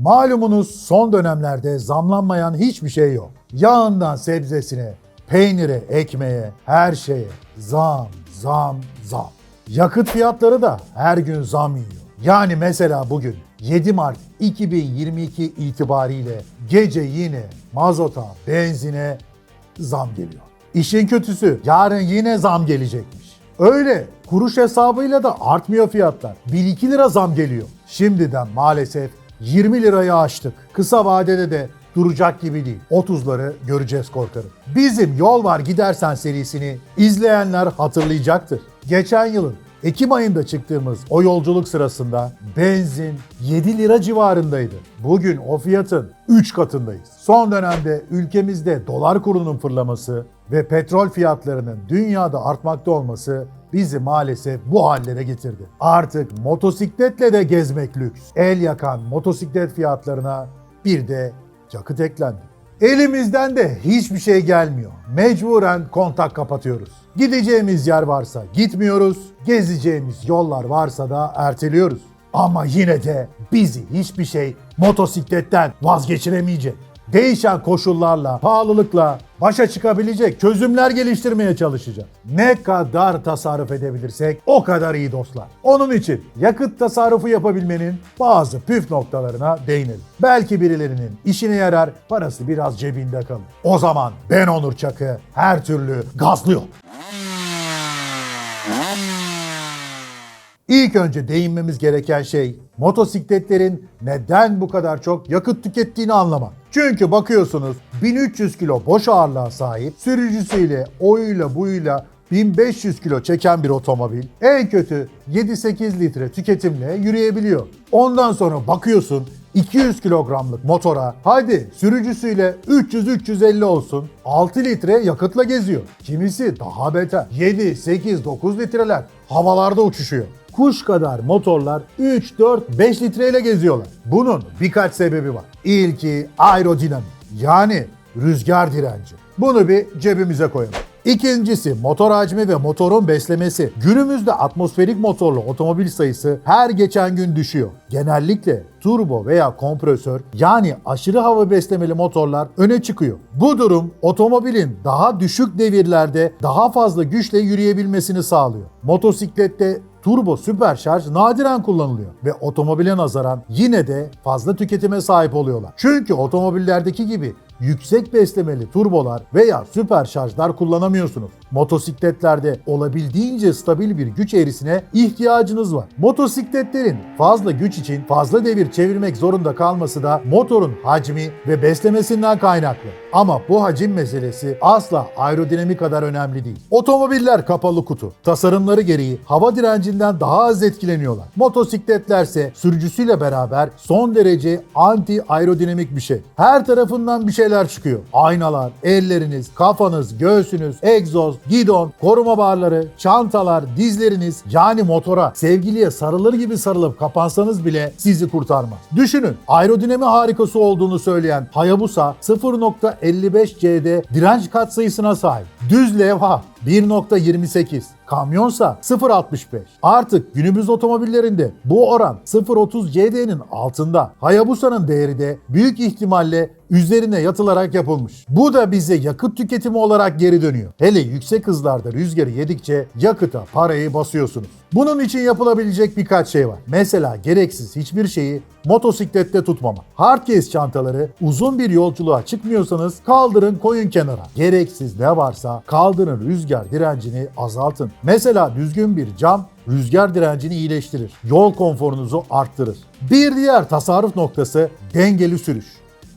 Malumunuz son dönemlerde zamlanmayan hiçbir şey yok. Yağından sebzesine, peynire, ekmeğe, her şeye zam, zam, zam. Yakıt fiyatları da her gün zam yiyor. Yani mesela bugün 7 Mart 2022 itibariyle gece yine mazota, benzine zam geliyor. İşin kötüsü yarın yine zam gelecekmiş. Öyle kuruş hesabıyla da artmıyor fiyatlar. 1-2 lira zam geliyor. Şimdiden maalesef 20 lirayı aştık. Kısa vadede de duracak gibi değil. 30'ları göreceğiz korkarım. Bizim Yol Var Gidersen serisini izleyenler hatırlayacaktır. Geçen yılın Ekim ayında çıktığımız o yolculuk sırasında benzin 7 lira civarındaydı. Bugün o fiyatın 3 katındayız. Son dönemde ülkemizde dolar kurunun fırlaması ve petrol fiyatlarının dünyada artmakta olması bizi maalesef bu hallere getirdi. Artık motosikletle de gezmek lüks. El yakan motosiklet fiyatlarına bir de yakıt eklendi. Elimizden de hiçbir şey gelmiyor. Mecburen kontak kapatıyoruz. Gideceğimiz yer varsa gitmiyoruz, gezeceğimiz yollar varsa da erteliyoruz. Ama yine de bizi hiçbir şey motosikletten vazgeçiremeyecek. Değişen koşullarla, pahalılıkla başa çıkabilecek çözümler geliştirmeye çalışacağız. Ne kadar tasarruf edebilirsek o kadar iyi dostlar. Onun için yakıt tasarrufu yapabilmenin bazı püf noktalarına değinelim. Belki birilerinin işine yarar, parası biraz cebinde kalır. O zaman ben Onur Çakı her türlü gazlıyor. İlk önce değinmemiz gereken şey motosikletlerin neden bu kadar çok yakıt tükettiğini anlamak. Çünkü bakıyorsunuz 1300 kilo boş ağırlığa sahip sürücüsüyle oyuyla buyuyla 1500 kilo çeken bir otomobil en kötü 7-8 litre tüketimle yürüyebiliyor. Ondan sonra bakıyorsun 200 kilogramlık motora hadi sürücüsüyle 300-350 olsun 6 litre yakıtla geziyor. Kimisi daha beter 7, 8, 9 litreler havalarda uçuşuyor. Kuş kadar motorlar 3, 4, 5 litreyle geziyorlar. Bunun birkaç sebebi var. İlki aerodinamik yani rüzgar direnci. Bunu bir cebimize koyalım. İkincisi motor hacmi ve motorun beslemesi. Günümüzde atmosferik motorlu otomobil sayısı her geçen gün düşüyor. Genellikle turbo veya kompresör yani aşırı hava beslemeli motorlar öne çıkıyor. Bu durum otomobilin daha düşük devirlerde daha fazla güçle yürüyebilmesini sağlıyor. Motosiklette turbo süperşarj nadiren kullanılıyor ve otomobile nazaran yine de fazla tüketime sahip oluyorlar. Çünkü otomobillerdeki gibi yüksek beslemeli turbolar veya süperşarjlar kullanamıyorsunuz. Motosikletlerde olabildiğince stabil bir güç eğrisine ihtiyacınız var. Motosikletlerin fazla güç için fazla devir çevirmek zorunda kalması da motorun hacmi ve beslemesinden kaynaklı. Ama bu hacim meselesi asla aerodinamik kadar önemli değil. Otomobiller kapalı kutu. Tasarımları gereği hava direncinden daha az etkileniyorlar. Motosikletlerse sürücüsüyle beraber son derece anti aerodinamik bir şey. Her tarafından bir şeyler çıkıyor. Aynalar, elleriniz, kafanız, göğsünüz, egzoz, gidon, koruma barları, çantalar, dizleriniz yani motora sevgiliye sarılır gibi sarılıp kapansanız bile sizi kurtarmaz. Düşünün aerodinami harikası olduğunu söyleyen Hayabusa 0.55 C'de direnç katsayısına sahip. Düz levha 1.28. Kamyonsa 0.65. Artık günümüz otomobillerinde bu oran 0.30 CD'nin altında. Hayabusa'nın değeri de büyük ihtimalle üzerine yatılarak yapılmış. Bu da bize yakıt tüketimi olarak geri dönüyor. Hele yüksek hızlarda rüzgarı yedikçe yakıta parayı basıyorsunuz. Bunun için yapılabilecek birkaç şey var. Mesela gereksiz hiçbir şeyi motosiklette tutmamak. Hardcase çantaları uzun bir yolculuğa çıkmıyorsanız kaldırın koyun kenara. Gereksiz ne varsa kaldırın rüzgar direncini azaltın. Mesela düzgün bir cam rüzgar direncini iyileştirir. Yol konforunuzu arttırır. Bir diğer tasarruf noktası dengeli sürüş.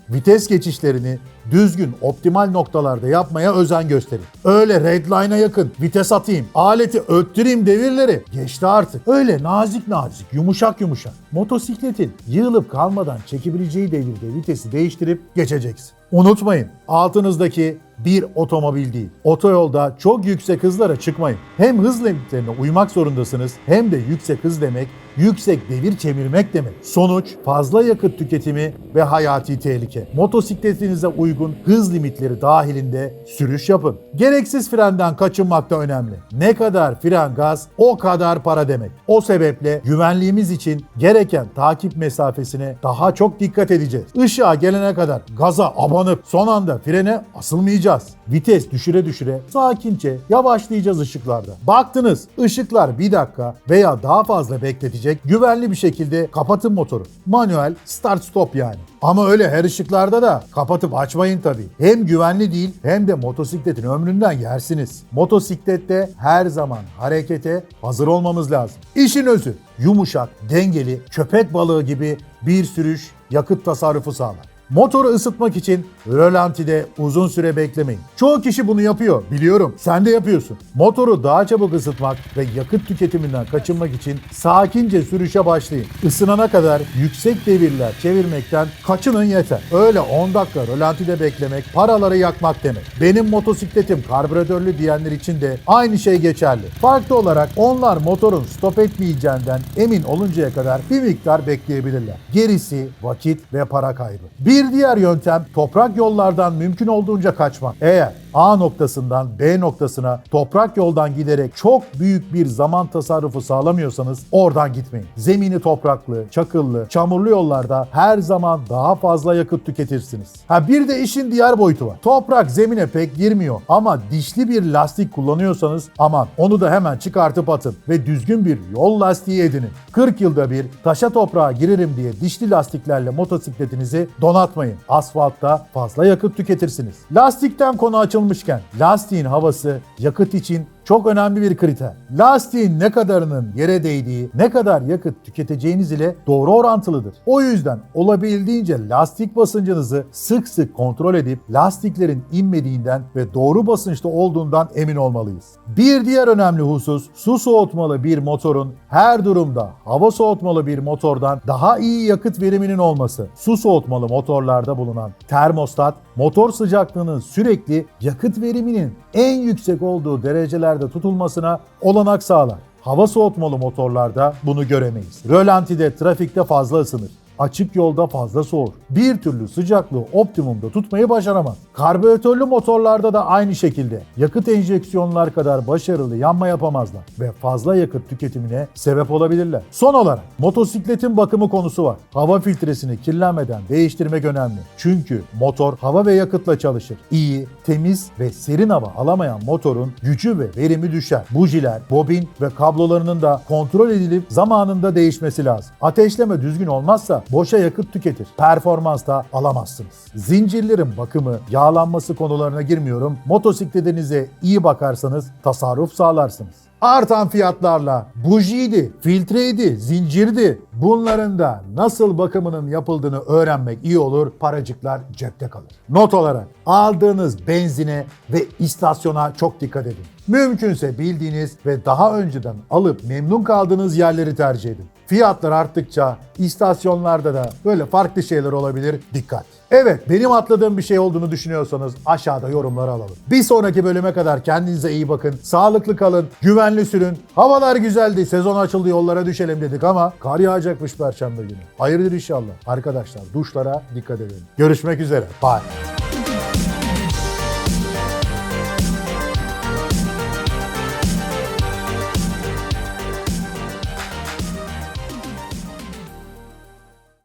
Vites geçişlerini düzgün, optimal noktalarda yapmaya özen gösterin. Öyle redline'a yakın, vites atayım, aleti öttüreyim devirleri geçti artık. Öyle nazik nazik, yumuşak yumuşak. Motosikletin yığılıp kalmadan çekebileceği devirde vitesi değiştirip geçeceksin. Unutmayın altınızdaki bir otomobil değil. Otoyolda çok yüksek hızlara çıkmayın. Hem hız limitlerine uymak zorundasınız hem de yüksek hız demek yüksek devir çevirmek demek. Sonuç fazla yakıt tüketimi ve hayati tehlike. Motosikletinize uygun hız limitleri dahilinde sürüş yapın. Gereksiz frenden kaçınmak da önemli. Ne kadar fren gaz o kadar para demek. O sebeple güvenliğimiz için gereken takip mesafesine daha çok dikkat edeceğiz. Işığa gelene kadar gaza abanıp son anda frene asılmayacağız. Vites düşüre düşüre sakince yavaşlayacağız ışıklarda. Baktınız ışıklar bir dakika veya daha fazla bekletecek güvenli bir şekilde kapatın motoru. Manuel start stop yani. Ama öyle her ışıklarda da kapatıp açmayın tabii. Hem güvenli değil hem de motosikletin ömründen yersiniz. Motosiklette her zaman harekete hazır olmamız lazım. İşin özü yumuşak, dengeli, köpek balığı gibi bir sürüş yakıt tasarrufu sağlar. Motoru ısıtmak için rölantide uzun süre beklemeyin. Çoğu kişi bunu yapıyor, biliyorum. Sen de yapıyorsun. Motoru daha çabuk ısıtmak ve yakıt tüketiminden kaçınmak için sakince sürüşe başlayın. Isınana kadar yüksek devirler çevirmekten kaçının yeter. Öyle 10 dakika rölantide beklemek paraları yakmak demek. Benim motosikletim karbüratörlü diyenler için de aynı şey geçerli. Farklı olarak onlar motorun stop etmeyeceğinden emin oluncaya kadar bir miktar bekleyebilirler. Gerisi vakit ve para kaybı. Bir diğer yöntem toprak yollardan mümkün olduğunca kaçmak. Eğer A noktasından B noktasına toprak yoldan giderek çok büyük bir zaman tasarrufu sağlamıyorsanız oradan gitmeyin. Zemini topraklı, çakıllı, çamurlu yollarda her zaman daha fazla yakıt tüketirsiniz. Ha bir de işin diğer boyutu var. Toprak zemine pek girmiyor ama dişli bir lastik kullanıyorsanız aman onu da hemen çıkartıp atın ve düzgün bir yol lastiği edinin. 40 yılda bir taşa toprağa girerim diye dişli lastiklerle motosikletinizi donatmayın. Asfaltta fazla yakıt tüketirsiniz. Lastikten konu açılmışken lastiğin havası yakıt için çok önemli bir kriter. Lastiğin ne kadarının yere değdiği, ne kadar yakıt tüketeceğiniz ile doğru orantılıdır. O yüzden olabildiğince lastik basıncınızı sık sık kontrol edip lastiklerin inmediğinden ve doğru basınçta olduğundan emin olmalıyız. Bir diğer önemli husus su soğutmalı bir motorun her durumda hava soğutmalı bir motordan daha iyi yakıt veriminin olması. Su soğutmalı motorlarda bulunan termostat motor sıcaklığının sürekli yakıt veriminin en yüksek olduğu derecelerde tutulmasına olanak sağlar. Hava soğutmalı motorlarda bunu göremeyiz. Rölantide trafikte fazla ısınır. Açık yolda fazla soğur. Bir türlü sıcaklığı optimumda tutmayı başaramaz. Karbüratörlü motorlarda da aynı şekilde yakıt enjeksiyonlar kadar başarılı yanma yapamazlar ve fazla yakıt tüketimine sebep olabilirler. Son olarak motosikletin bakımı konusu var. Hava filtresini kirlenmeden değiştirmek önemli. Çünkü motor hava ve yakıtla çalışır. İyi, temiz ve serin hava alamayan motorun gücü ve verimi düşer. Bujiler, bobin ve kablolarının da kontrol edilip zamanında değişmesi lazım. Ateşleme düzgün olmazsa boşa yakıt tüketir. Performans da alamazsınız. Zincirlerin bakımı, yağlanması konularına girmiyorum. Motosikletinize iyi bakarsanız tasarruf sağlarsınız. Artan fiyatlarla bujiydi, filtreydi, zincirdi. Bunların da nasıl bakımının yapıldığını öğrenmek iyi olur. Paracıklar cepte kalır. Not olarak aldığınız benzine ve istasyona çok dikkat edin. Mümkünse bildiğiniz ve daha önceden alıp memnun kaldığınız yerleri tercih edin. Fiyatlar arttıkça istasyonlarda da böyle farklı şeyler olabilir. Dikkat. Evet benim atladığım bir şey olduğunu düşünüyorsanız aşağıda yorumları alalım. Bir sonraki bölüme kadar kendinize iyi bakın. Sağlıklı kalın. Güvenli sürün. Havalar güzeldi. Sezon açıldı yollara düşelim dedik ama kar yağacakmış perşembe günü. Hayırdır inşallah. Arkadaşlar duşlara dikkat edelim. Görüşmek üzere. Bye.